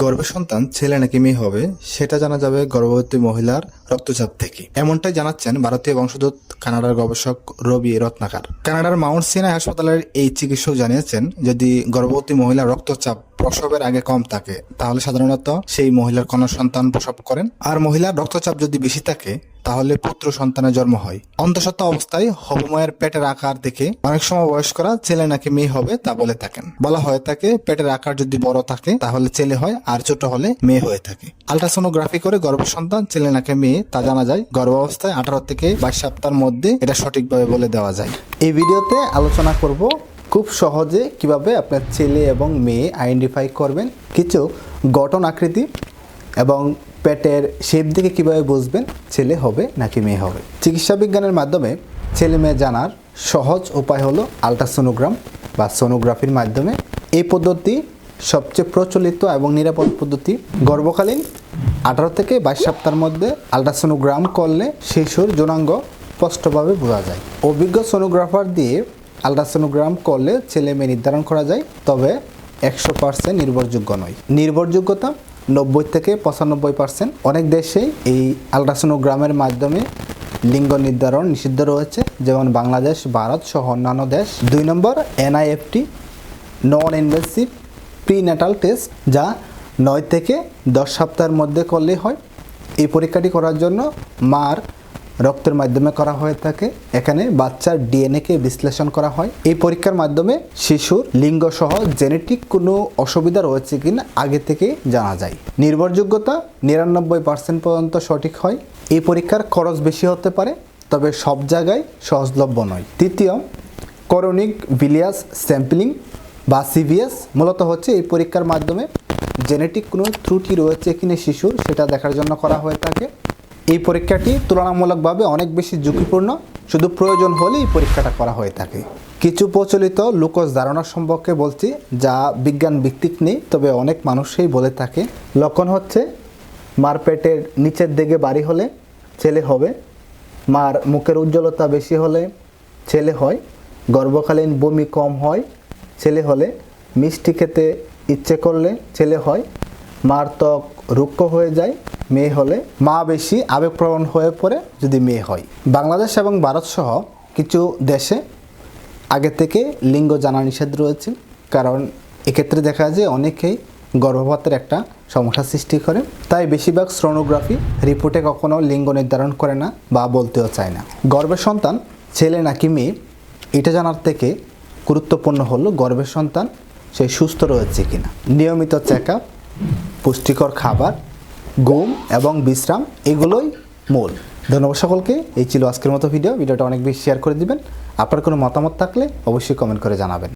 গর্ভের সন্তান ছেলে নাকি মেয়ে হবে, সেটা জানা যাবে গর্ভবতী মহিলার রক্তচাপ থেকে। এমনটাই জানাচ্ছেন ভারতীয় বংশোদ্ভূত কানাডার গবেষক রবি রত্নাকার। কানাডার মাউন্ট সিনাই হাসপাতালের এই চিকিৎসক জানিয়েছেন, যদি গর্ভবতী মহিলার রক্তচাপ প্রসবের আগে কম থাকে, তাহলে সাধারণত সেই মহিলার কন্যা সন্তান প্রসব করেন। আর মহিলার রক্তচাপ যদি বেশি থাকে, তাহলে পুত্র সন্তানের জন্ম হয়। অন্তঃসত্ত্বা অবস্থায় হবময়ের পেটের আকার দেখে অনেক সময় বয়স্করা ছেলে নাকি মেয়ে হবে তা বলে থাকেন। বলা হয়ে থাকে, পেটের আকার যদি বড় থাকে, তাহলে ছেলে হয়, আর ছোট হলে মেয়ে হয়ে থাকে। আলট্রাসোনোগ্রাফি করে গর্ভ সন্তান ছেলে নাকি মেয়ে, তা জানা যায়। গর্ভাবস্থায় আঠারো থেকে বাইশ সপ্তাহের মধ্যে এটা সঠিকভাবে বলে দেওয়া যায়। এই ভিডিওতে আলোচনা করব খুব সহজে কীভাবে আপনার ছেলে এবং মেয়ে আইডেন্টিফাই করবেন, কিছু গঠন আকৃতি এবং পেটের শেপ দিকে কীভাবে বুঝবেন ছেলে হবে নাকি মেয়ে হবে। চিকিৎসা বিজ্ঞানের মাধ্যমে ছেলে মেয়ে জানার সহজ উপায় হলো আলট্রাসোনোগ্রাম বা সোনোগ্রাফির মাধ্যমে এই পদ্ধতি সবচেয়ে প্রচলিত এবং নিরাপদ পদ্ধতি। গর্ভকালীন আঠারো থেকে বাইশ সপ্তাহের মধ্যে আলট্রাসোনোগ্রাম করলে শিশুর যৌনাঙ্গ স্পষ্টভাবে বোঝা যায়। অভিজ্ঞ সোনোগ্রাফার দিয়ে আলট্রাসোনোগ্রাম করলে ছেলে মেয়ে নির্ধারণ করা যায়, তবে একশো পার্সেন্ট নির্ভরযোগ্য নয়। নির্ভরযোগ্যতা নব্বই থেকে পঁচানব্বই পার্সেন্ট। অনেক দেশেই এই আলট্রাসোনোগ্রামের মাধ্যমে লিঙ্গ নির্ধারণ নিষিদ্ধ রয়েছে, যেমন বাংলাদেশ, ভারত সহ অন্যান্য দেশ। দুই নম্বর, NIFT non invasive prenatal test, যা নয় থেকে দশ সপ্তাহের মধ্যে করলেই হয়। এই পরীক্ষাটি করার জন্য মার রক্তের মাধ্যমে করা হয়ে থাকে। এখানে বাচ্চার ডিএনএকে বিশ্লেষণ করা হয়। এই পরীক্ষার মাধ্যমে শিশুর লিঙ্গ সহ জেনেটিক কোনো অসুবিধা রয়েছে কিনা আগে থেকে জানা যায়। নির্ভরযোগ্যতা নিরানব্বই পার্সেন্ট পর্যন্ত সঠিক হয়। এই পরীক্ষার খরচ বেশি হতে পারে, তবে সব জায়গায় সহজলভ্য নয়। তৃতীয়, করনিক ভিলিয়াস স্যাম্পলিং বা সিভিএস মূলত হচ্ছে এই পরীক্ষার মাধ্যমে জেনেটিক কোনো ত্রুটি রয়েছে কিনা শিশুর, সেটা দেখার জন্য করা হয়ে থাকে। এই পরীক্ষাটি তুলনামূলকভাবে অনেক বেশি ঝুঁকিপূর্ণ, শুধু প্রয়োজন হলে এই পরীক্ষাটা করা হয়ে থাকে। কিছু প্রচলিত লোকজ ধারণা সম্পর্কে বলছি, যা বিজ্ঞান ভিত্তিক নেই, তবে অনেক মানুষই বলে থাকে। লক্ষণ হচ্ছে, মার পেটের নিচের দিকে বাড়ি হলে ছেলে হবে, মার মুখের উজ্জ্বলতা বেশি হলে ছেলে হয়, গর্ভকালীন বমি কম হয়, ছেলে হলে মিষ্টি খেতে ইচ্ছে করলে ছেলে হয়, মার ত্বক রুক্ষ হয়ে যায় মেয়ে হলে মা বেশি আবেগপ্রবণ হয়ে পড়ে যদি মেয়ে হয়। বাংলাদেশ এবং ভারত সহ কিছু দেশে আগে থেকে লিঙ্গ জানা নিষেধ রয়েছে, কারণ এক্ষেত্রে দেখা যায় অনেকেই গর্ভপাতের একটা সমস্যা সৃষ্টি করে। তাই বেশিরভাগ স্রোনোগ্রাফি রিপোর্টে কখনো লিঙ্গ নির্ধারণ করে না বা বলতেও চায় না। গর্ভের সন্তান, ছেলে নাকি মেয়ে, এটা জানার থেকে গুরুত্বপূর্ণ হলো গর্ভের সন্তান সে সুস্থ রয়েছে কিনা। নিয়মিত চেক আপ, পুষ্টিকর খাবার ঘুম এবং বিশ্রাম, এগুলোই মূল। ধন্যবাদ সকলকে। এই ছিল আজকের মতো ভিডিও ভিডিওটা অনেক বেশি শেয়ার করে দিবেন। আপনার কোনো মতামত থাকলে অবশ্যই কমেন্ট করে জানাবেন।